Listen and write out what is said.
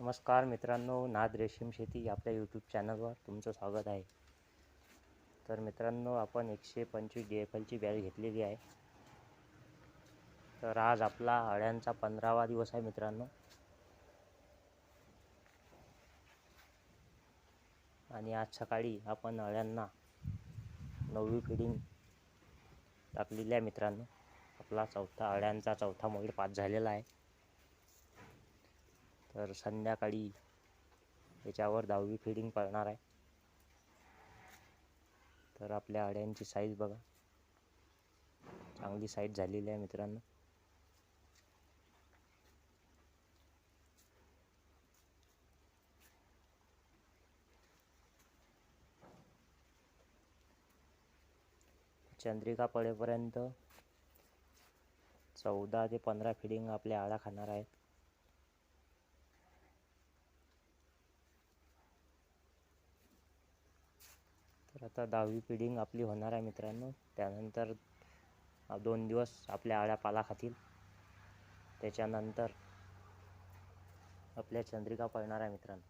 नमस्कार मित्रांनो नाद रेशीम शेती आपल्या यूट्यूब चॅनलवर तुमचं स्वागत आहे. तर मित्रांनो आपण एकशे पंचवीस डी एफ एलची बॅग घेतलेली आहे. तर आज आपला अळ्यांचा पंधरावा दिवस आहे मित्रांनो. आणि आज सकाळी आपण अळ्यांना नववी फिडिंग टाकलेली आहे मित्रांनो. आपला चौथा अळ्यांचा चौथा मोड पास झालेला आहे. तर संध्याकाळी याच्यावर दहावी फिडिंग पडणार आहे. तर आपल्या अड्यांची साईज बघा. चांगली साईज झालेली आहे मित्रांनो. चंद्रिका पडेपर्यंत चौदा ते पंधरा फिडिंग आपल्या आळा खाणार आहेत. तर आता दहावी फिडिंग आपली होणार आहे मित्रांनो. त्यानंतर दोन दिवस आपल्या आळ्या पाला खातील. त्याच्यानंतर आपल्या चंद्रिका पळणार आहे मित्रांनो.